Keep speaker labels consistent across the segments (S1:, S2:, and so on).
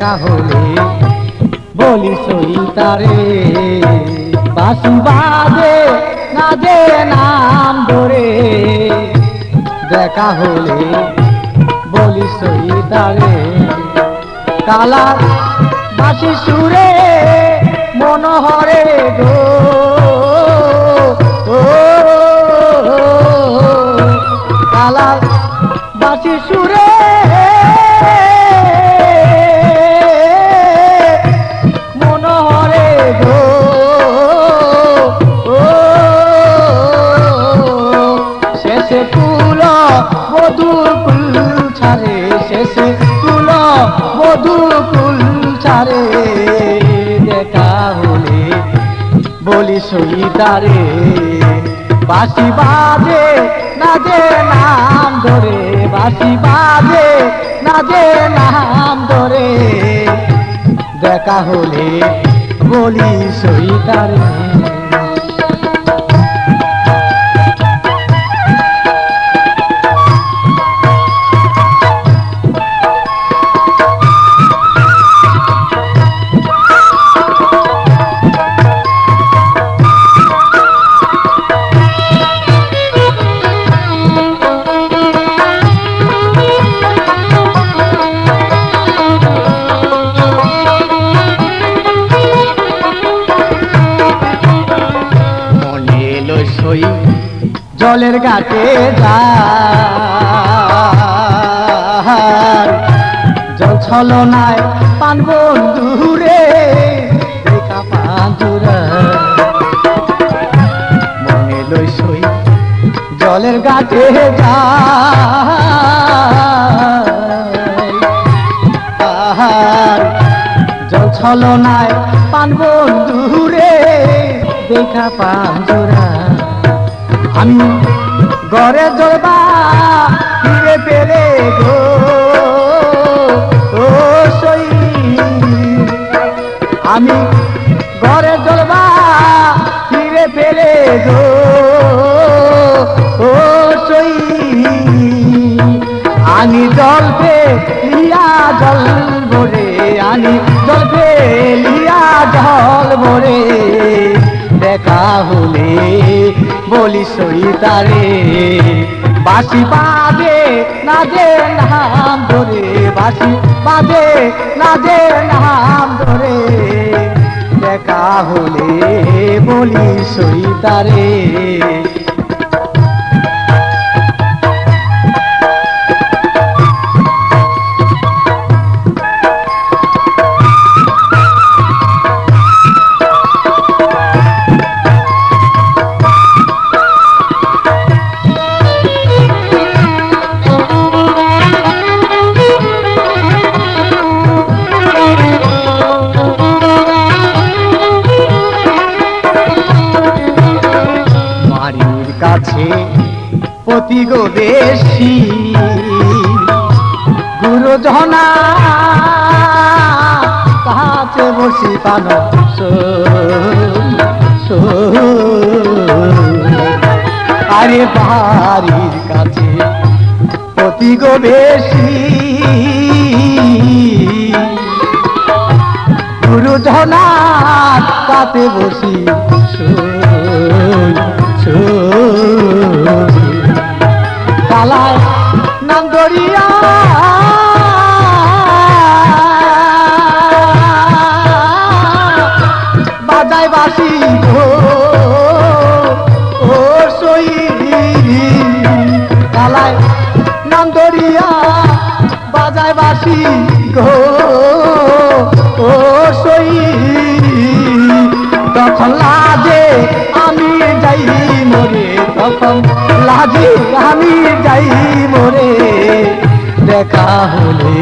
S1: দেখা বলি সই তারে বাসি বাজে না যে নাম ধরে। দেখা হলে বলি সই তারে কালা বাসি সুরে মনোহরে গো। ও, কালা বাসি সুরে কুল মধুর ছাড়ে শেষে কুল মধুর কুল ছাড়ে দেখা হলে বলি সইতারে বাসি বাজে না যে নাম ধরে বাসি বাজে না যে নাম ধরে দেখা হলে বলি সইতারে জলের ঘাটে জল ছলনায় পান বন্ধুরে মনে লই জলের ঘাটে আহার জল ছলনায় পান বন্ধুরে দেখা পাঞ্জোরা আমি ঘরে জলবা ফিরে পেলে গো। ও সই, আমি ঘরে জলবা ফিরে পেলে গো। ও সই, আনি জল পে লিয়া জল ভরে, আনি জল পে লিয়া জল ভরে। দেখা হলে, বলি সই তারে বাসি বাদে না যে নাম ধরে বাসি বাদে না যে নাম ধরে। দেখা হলে, বলি সই প্রতিগদেশী গুরুজনা কাছে বসি পান আরে বাড়ির কাছে প্রতিগবেশী গুরুধনাথ কাতে বসি কালায় নাম দরিয়া আমি যাই মরে, দেখা হলে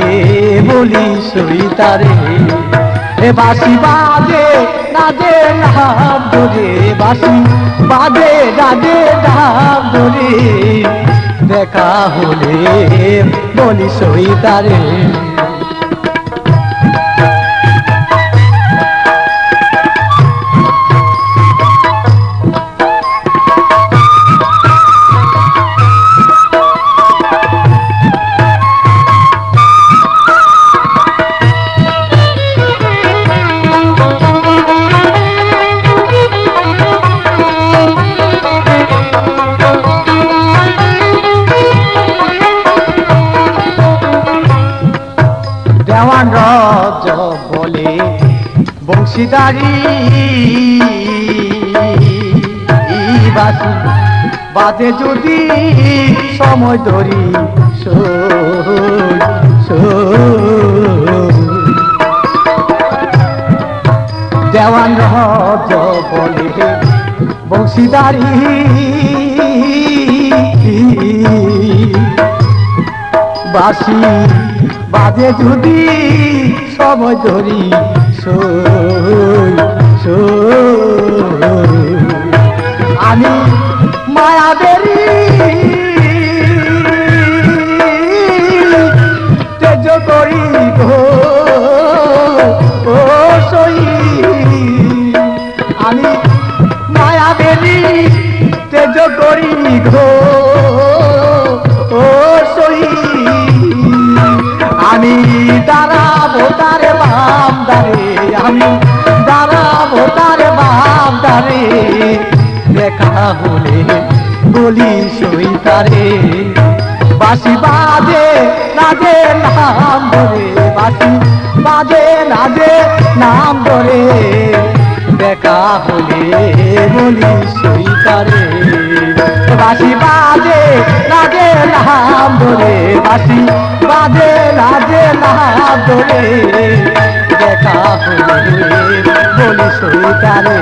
S1: বলি সই তারে। এ বাসি বাজে, নাজে নাম ধরে বাসি বাজে, নাজে নাম ধরে দেখা হলে বলি সই বাসি বাদে যদি সময় ধরি। দেওয়ান রজ বলে বংশীদারি বাসি বাজে যদি সময় ধরি সই, বাম দারে আমি দাঁড়াবো তারে বাম দারে দেখা হলে বলি সই তারে। বাসি বাজে নাজে নাম ধরে বাসি বাজে নাজে নাম ধরে। দেখা হলে বলি সই তারে। বাসি বাজে নাজে নাম ধরে বাসি বাজে নাজে নাম ধরে। দেখা হলে বলি সইতারে